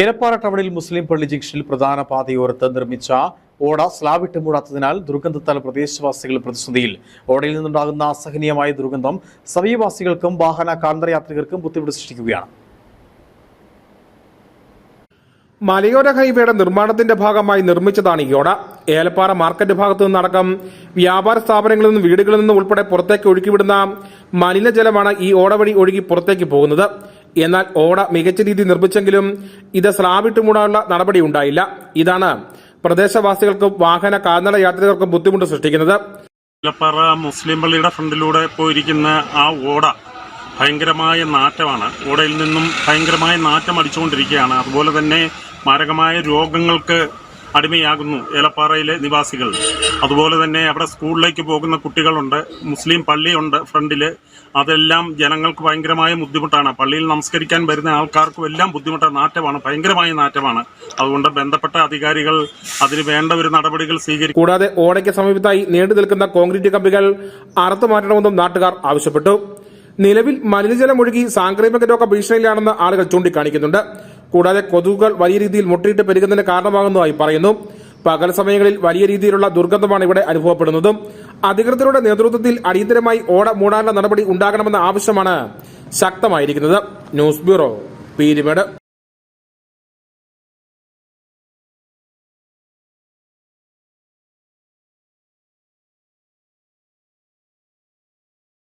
ഏലപ്പാറ ടൗണിൽ മുസ്ലിം പള്ളി ജംഗ്ഷനിൽ പ്രധാന പാതയോരത്ത് നിർമ്മിച്ച ഓട സ്ലാവിട്ട് മൂടാത്തതിനാൽ ദുർഗന്ധത്താൽ പ്രദേശവാസികൾ പ്രതിസന്ധിയിൽ. ഓടയിൽ നിന്നുണ്ടാകുന്ന അസഹനീയമായ ദുർഗന്ധം സമീപവാസികൾക്കും വാഹന കാന്തരയാത്രികർക്കും യാത്രികർക്കും ബുദ്ധിമുട്ട് സൃഷ്ടിക്കുകയാണ്. മലയോര ഹൈവേയുടെ നിർമ്മാണത്തിന്റെ ഭാഗമായി നിർമ്മിച്ചതാണ് ഈ ഓട. ഏലപ്പാറ മാർക്കറ്റ് ഭാഗത്തു നിന്നടക്കം വ്യാപാര സ്ഥാപനങ്ങളിൽ നിന്നും വീടുകളിൽ നിന്നും ഉൾപ്പെടെ പുറത്തേക്ക് ഒഴുക്കിവിടുന്ന മലിനജലമാണ് ഈ ഓട വഴി ഒഴുകി പുറത്തേക്ക് പോകുന്നത്. എന്നാൽ ഓട മികച്ച രീതി നിർമ്മിച്ചെങ്കിലും ഇത് സ്ലാബിട്ട് മൂടാനുള്ള നടപടി ഉണ്ടായില്ല ഇതാണ് പ്രദേശവാസികൾക്കും വാഹന കാൽനട യാത്രികർക്കും ബുദ്ധിമുട്ട് സൃഷ്ടിക്കുന്നത്. ഇലപ്പാറ മുസ്ലിം പള്ളിയുടെ ഫ്രണ്ടിലൂടെ പോയിരിക്കുന്ന ആ ഓട ഭയങ്കരമായ നാറ്റമാണ്. ഓടയിൽ നിന്നും ഭയങ്കരമായ നാറ്റം അടിച്ചുകൊണ്ടിരിക്കുകയാണ്. അതുപോലെ തന്നെ മാരകമായ രോഗങ്ങൾക്ക് അടിമയാകുന്നു ഏലപ്പാറയിലെ നിവാസികൾ. അതുപോലെ തന്നെ അവിടെ സ്കൂളിലേക്ക് പോകുന്ന കുട്ടികളുണ്ട് മുസ്ലിം പള്ളിയുണ്ട് ഫ്രണ്ടിൽ അതെല്ലാം ജനങ്ങൾക്ക് ഭയങ്കരമായ ബുദ്ധിമുട്ടാണ്. പള്ളിയിൽ നമസ്കരിക്കാൻ വരുന്ന ആൾക്കാർക്കും എല്ലാം ബുദ്ധിമുട്ടാണ് നാറ്റമാണ് ഭയങ്കരമായ നാറ്റമാണ്. അതുകൊണ്ട് ബന്ധപ്പെട്ട അധികാരികൾ അതിന് വേണ്ട ഒരു നടപടികൾ സ്വീകരിക്കും കൂടാതെ ഓടയ്ക്ക് സമീപത്തായി നീണ്ടു നിൽക്കുന്ന കോൺക്രീറ്റ് കമ്പികൾ അറുത്തു മാറ്റണമെന്നും നാട്ടുകാർ ആവശ്യപ്പെട്ടു. നിലവിൽ മലിനജലം ഒഴുകി സാംക്രമിക രോഗ ഭീഷണിയിലാണെന്ന് ആളുകൾ ചൂണ്ടിക്കാണിക്കുന്നുണ്ട്. കൂടാതെ കൊതുകുകൾ വലിയ രീതിയിൽ മുട്ടയിട്ട് പെരുകുന്നതിന് കാരണമാകുന്നതായി പറയുന്നു. പകൽ സമയങ്ങളിൽ വലിയ രീതിയിലുള്ള ദുർഗന്ധമാണ് ഇവിടെ അനുഭവപ്പെടുന്നതും. അധികൃതരുടെ നേതൃത്വത്തിൽ അടിയന്തരമായി ഓട മൂടാനുള്ള നടപടി ഉണ്ടാകണമെന്ന ആവശ്യമാണ് ശക്തമായിരിക്കുന്നത്. News bureau Peermade.